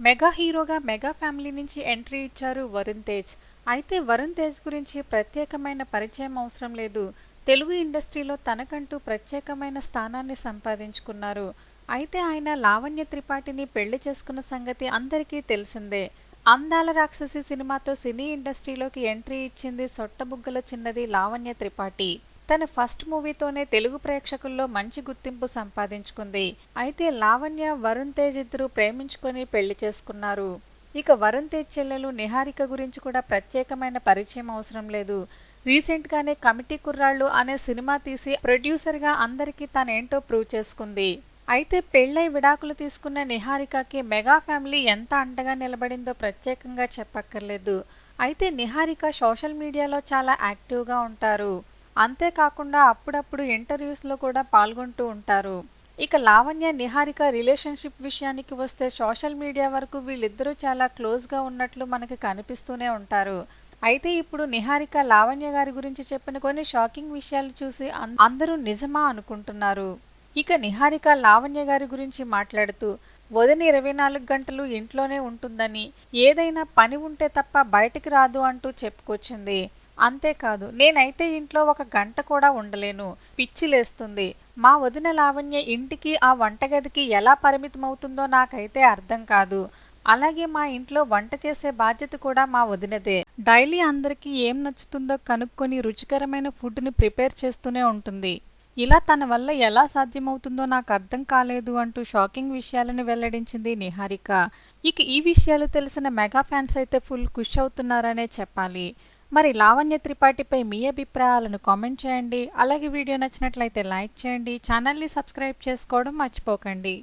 Mega హీరోగా mega family నుంచి entry ఇచ్చారు వరుణ్ తేజ్. అయితే వరుణ్ తేజ్ గురించి ప్రత్యేకమైన పరిచయం అవసరం లేదు. తెలుగు ఇండస్ట్రీలో తనకంటూ ప్రత్యేకమైన స్థానాన్ని సంపాదించుకున్నారు. అయితే ఆయన లావణ్య త్రిపాఠిని పెళ్ళి చేసుకున్న సంగతి అందరికీ తెలిసిందే. అందాల రాక్షసి సినిమాతో సినీ ఇండస్ట్రీలోకి ఎంట్రీ ఇచ్చింది సొట్టబుగ్గల చిన్నది లావణ్య త్రిపాఠి. తన ఫస్ట్ మూవీతోనే తెలుగు ప్రేక్షకుల్లో మంచి గుర్తింపు సంపాదించుకుంది. అయితే లావణ్య వరుణ్ తేజ్ ఇద్దరు ప్రేమించుకొని పెళ్ళి చేసుకున్నారు. ఇక వరుణ్ తేజ్ చెల్లెలు నిహారిక గురించి కూడా ప్రత్యేకమైన పరిచయం అవసరం లేదు. రీసెంట్గానే కమిటీ కుర్రాళ్ళు అనే సినిమా తీసి ప్రొడ్యూసర్గా అందరికీ తనేంటో ప్రూవ్ చేసుకుంది. అయితే పెళ్ళై విడాకులు తీసుకున్న నిహారికకి మెగా ఫ్యామిలీ ఎంత అండగా నిలబడిందో ప్రత్యేకంగా చెప్పక్కర్లేదు. అయితే నిహారిక సోషల్ మీడియాలో చాలా యాక్టివ్గా ఉంటారు. అంతేకాకుండా అప్పుడప్పుడు ఇంటర్వ్యూస్లో కూడా పాల్గొంటూ ఉంటారు. ఇక లావణ్య నిహారిక రిలేషన్షిప్ విషయానికి వస్తే సోషల్ మీడియా వరకు వీళ్ళిద్దరూ చాలా క్లోజ్గా ఉన్నట్లు మనకి కనిపిస్తూనే ఉంటారు. అయితే ఇప్పుడు నిహారిక లావణ్య గారి గురించి చెప్పిన కొన్ని షాకింగ్ విషయాలు చూసి అం- అందరూ నిజమా అనుకుంటున్నారు. ఇక నిహారిక లావణ్య గారి గురించి మాట్లాడుతూ వదిన ఇరవై నాలుగు గంటలు ఇంట్లోనే ఉంటుందని ఏదైనా పని ఉంటే తప్ప బయటికి రాదు అంటూ చెప్పుకొచ్చింది. అంతేకాదు నేనైతే ఇంట్లో ఒక గంట కూడా ఉండలేను. పిచ్చి లేస్తుంది. మా వదిన లావణ్య ఇంటికి ఆ వంటగదికి ఎలా పరిమితమవుతుందో నాకైతే అర్థం కాదు. అలాగే మా ఇంట్లో వంట చేసే బాధ్యత కూడా మా వదినదే. డైలీ అందరికీ ఏం నచ్చుతుందో కనుక్కొని రుచికరమైన ఫుడ్ని ప్రిపేర్ చేస్తూనే ఉంటుంది. ఇలా తన వల్ల ఎలా సాధ్యమవుతుందో నాకు అర్థం కాలేదు అంటూ షాకింగ్ విషయాలను వెల్లడించింది నిహారిక. ఇక ఈ విషయాలు తెలిసిన మెగా ఫ్యాన్స్ అయితే ఫుల్ ఖుష్ అవుతున్నారనే చెప్పాలి. మరి లావణ్య త్రిపాఠిపై మీ అభిప్రాయాలను కామెంట్ చేయండి. అలాగే వీడియో నచ్చినట్లయితే లైక్ చేయండి. ఛానల్ని సబ్స్క్రైబ్ చేసుకోవడం మర్చిపోకండి.